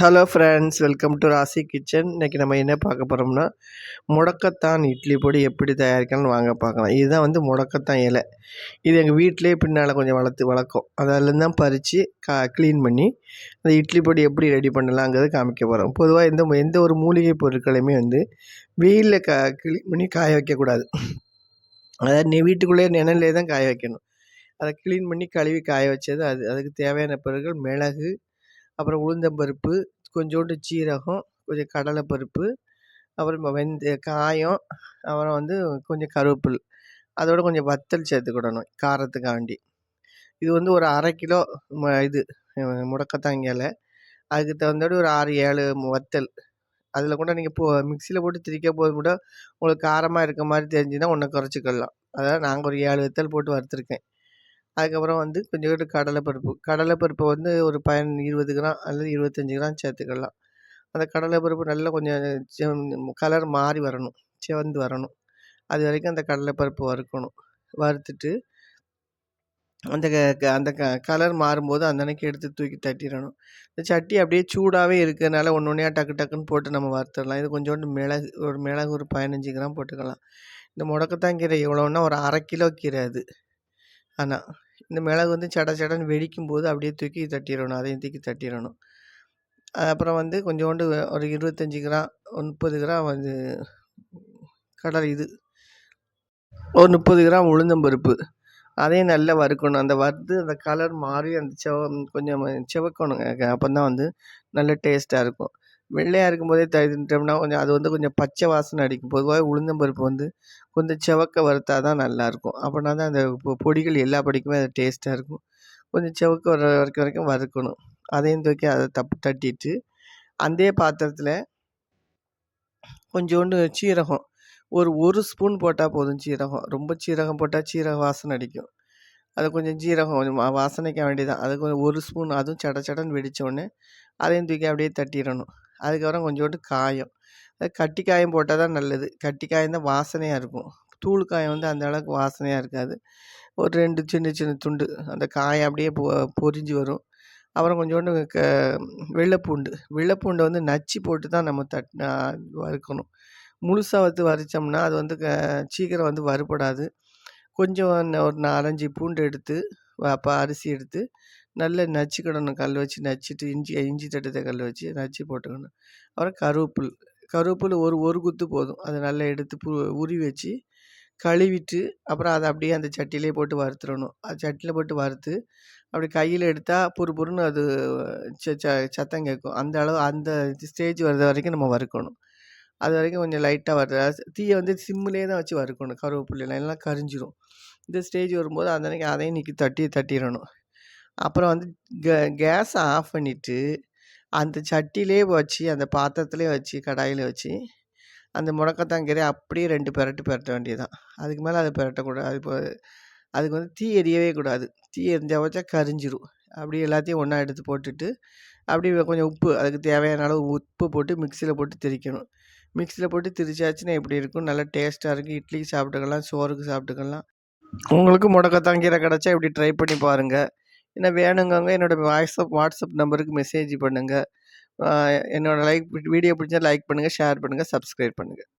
Hello friends welcome to Rasi kitchen இன்றைக்கி நம்ம என்ன பார்க்க போகிறோம்னா முடக்கத்தான் இட்லி பொடி எப்படி தயாரிக்கலாம்னு வாங்க பார்க்கலாம். இதுதான் வந்து முடக்கத்தான் இலை. இது எங்கள் வீட்டிலே பின்னால் கொஞ்சம் வளர்த்து வளர்க்கும். அதில் தான் பறித்து கா க்ளீன் பண்ணி அந்த இட்லி பொடி எப்படி ரெடி பண்ணலாங்கிறது காமிக்க போகிறோம் பொதுவாக எந்த எந்த ஒரு மூலிகை பொருட்களையுமே வந்து வெயிலில் கா க்ளீன் பண்ணி காய வைக்கக்கூடாது. அதாவது நீ வீட்டுக்குள்ளேயே நிழல்லே தான் காய வைக்கணும். அதை க்ளீன் பண்ணி கழுவி காய வச்சது அது அதுக்கு தேவையான பொருட்கள் மிளகு அப்புறம் உளுந்தம்பருப்பு கொஞ்சோண்டு சீரகம் கொஞ்சம் கடலைப்பருப்பு அப்புறம் வெந்த காயம் அப்புறம் வந்து கொஞ்சம் கருவேப்பில். அதோட கொஞ்சம் வத்தல் சேர்த்துக்கிடணும் காரத்துக்காண்டி. இது வந்து ஒரு அரை கிலோ ம இது முடக்கத்தான் இலை அதுக்கு தகுந்தபடி ஒரு ஆறு ஏழு வத்தல். அதில் கூட நீங்கள் போ மிக்சியில் போட்டு திரிக்க போது கூட உங்களுக்கு காரமாக இருக்க மாதிரி தெரிஞ்சுன்னா ஒன்றை குறைச்சிக்கலாம். அதாவது நாங்கள் ஒரு ஏழு வத்தல் போட்டு வறுத்துருக்கேன். அதுக்கப்புறம் வந்து கொஞ்சோண்டு கடலைப்பருப்பு கடலைப்பருப்பை வந்து ஒரு பயன் இருபது கிராம் அல்லது இருபத்தஞ்சி கிராம் சேர்த்துக்கலாம். அந்த கடலைப்பருப்பு நல்லா கொஞ்சம் கலர் மாறி வரணும். சிவந்து வரணும். அது வரைக்கும் அந்த கடலைப்பருப்பு வறுக்கணும். வறுத்துட்டு அந்த க அந்த க கலர் மாறும்போது அந்த அன்னைக்கு எடுத்து தூக்கி தட்டிடணும். இந்த சட்டி அப்படியே சூடாகவே இருக்கிறதுனால ஒன்று ஒன்றையா டக்கு டக்குன்னு போட்டு நம்ம வறுத்துடலாம். இது கொஞ்சோண்டு மிளகு ஒரு மிளகு ஒரு பதினஞ்சு கிராம் போட்டுக்கலாம். இந்த முடக்கத்தான் கீரை எவ்வளோன்னா ஒரு அரை கிலோ கீரை அது. ஆனால் இந்த மிளகு வந்து சட சடன்னு வெடிக்கும் போது அப்படியே தூக்கி தட்டிடணும் அதையும் தூக்கி தட்டிடணும் அப்புறம் வந்து கொஞ்சோண்டு ஒரு இருபத்தஞ்சி கிராம் ஒரு முப்பது கிராம் வந்து கடலை இது. ஒரு முப்பது கிராம் உளுந்தம்பருப்பு அதையும் நல்லா வறுக்கணும். அந்த வறுத்து அந்த கலர் மாறி அந்த செவ கொஞ்சம் செவக்கணுங்க. அப்போ தான் வந்து நல்ல டேஸ்ட்டாக இருக்கும். வெள்ளையாக இருக்கும்போதே தயிர்ட்டோம்னா கொஞ்சம் அது வந்து கொஞ்சம் பச்சை வாசனை அடிக்கும். பொதுவாக உளுந்தம்பருப்பு வந்து கொஞ்சம் செவக்க வறுத்தால் தான் நல்லாயிருக்கும். அப்படின்னா தான் அந்த பொடிகள் எல்லா பொடிக்குமே அது டேஸ்ட்டாக இருக்கும். கொஞ்சம் செவக்க வர வரைக்கும் வரைக்கும் வறுக்கணும். அதையும் தூக்கி அதை தப்பு தட்டிட்டு அதே பாத்திரத்தில் கொஞ்சோண்டு சீரகம். ஒரு ஒரு ஸ்பூன் போட்டால் போதும் சீரகம். ரொம்ப சீரகம் போட்டால் சீரக வாசனை அடிக்கும். அது கொஞ்சம் சீரகம் கொஞ்சம் வாசனைக்க வேண்டியதான் அது கொஞ்சம் ஒரு ஸ்பூன் அதுவும் சட சடன்னு வெடித்தோடனே அதையும் தூக்கி அப்படியே தட்டிடணும். அதுக்கப்புறம் கொஞ்சோண்டு காயம். கட்டி காயம் போட்டால் தான் நல்லது. கட்டி காயம் தான் வாசனையாக இருக்கும். தூள் காயம் வந்து அந்த அளவுக்கு வாசனையாக இருக்காது. ஒரு ரெண்டு சின்ன சின்ன துண்டு அந்த காயம் அப்படியே பொ பொரிஞ்சு வரும். அப்புறம் கொஞ்சோண்டு க வெள்ளைப்பூண்டு. வெள்ளைப்பூண்டை வந்து நச்சு போட்டு தான் நம்ம தட் வறுக்கணும். முழுசாக வந்து வறுத்தோம்னா அது வந்து க சீக்கிரம் வந்து வறுபடாது. கொஞ்சம் ஒரு நாலஞ்சு பூண்டு எடுத்து அப்போ அரிசி எடுத்து நல்லா நச்சுக்கிடணும் கல் வச்சு நச்சுட்டு இஞ்சி இஞ்சி தட்டத்தை கல் வச்சு நச்சு போட்டுக்கணும். அப்புறம் கருவேப்பில் கருவேப்பில் ஒரு ஒரு குத்து போதும். அதை நல்லா எடுத்து பு வச்சு கழுவிட்டு அப்புறம் அதை அப்படியே அந்த சட்டியிலே போட்டு வறுத்துடணும். அது சட்டியில் போட்டு வறுத்து அப்படி கையில் எடுத்தால் புரு புருன்னு அது ச ச சத்தம் கேட்கும். அந்த அளவு அந்த ஸ்டேஜ் வர்ற வரைக்கும் நம்ம வறுக்கணும். அது வரைக்கும் கொஞ்சம் லைட்டாக வறுத்து தீயை வந்து சிம்மிலே தான் வச்சு வறுக்கணும் கருவேப்பிலாம் எல்லாம் கரிஞ்சிடும் இந்த ஸ்டேஜ் வரும்போது அந்த அன்றைக்கி அதையும் நிற்கி தட்டி தட்டிடணும். அப்புறம் வந்து கே கேஸை ஆஃப் பண்ணிவிட்டு அந்த சட்டியிலே வச்சு அந்த பாத்திரத்துலேயே வச்சு கடாயில் வச்சு அந்த முடக்கத்தாங்கீரையை அப்படியே ரெண்டு பெரட்டு பெரட்ட வேண்டியதுதான். அதுக்கு மேலே அதை பெரட்டக்கூடாது. அது இப்போ அதுக்கு வந்து தீ எரியவே கூடாது. தீ எரிஞ்சா வச்சா கரிஞ்சிரும். அப்படியே எல்லாத்தையும் ஒன்றா எடுத்து போட்டுட்டு அப்படியே கொஞ்சம் உப்பு அதுக்கு தேவையான அளவு உப்பு போட்டு மிக்சியில் போட்டு திரிக்கணும். மிக்சியில் போட்டு திரிச்சாச்சுன்னா எப்படி இருக்கும்? நல்லா டேஸ்ட்டாக இருக்கும். இட்லிக்கு சாப்பிட்டுக்கலாம் சோறுக்கு சாப்பிட்டுக்கலாம். உங்களுக்கு முடக்கத்தாங்கீரை கிடச்சா இப்படி ட்ரை பண்ணி பாருங்கள் என்ன வேணுங்கவங்க என்னோடய வாட்ஸ்அப் வாட்ஸ்அப் நம்பருக்கு மெசேஜ் பண்ணுங்கள் என்னோடய லைக் வீடியோ பிடிச்சா லைக் பண்ணுங்கள் ஷேர் பண்ணுங்கள் சப்ஸ்கிரைப் பண்ணுங்கள்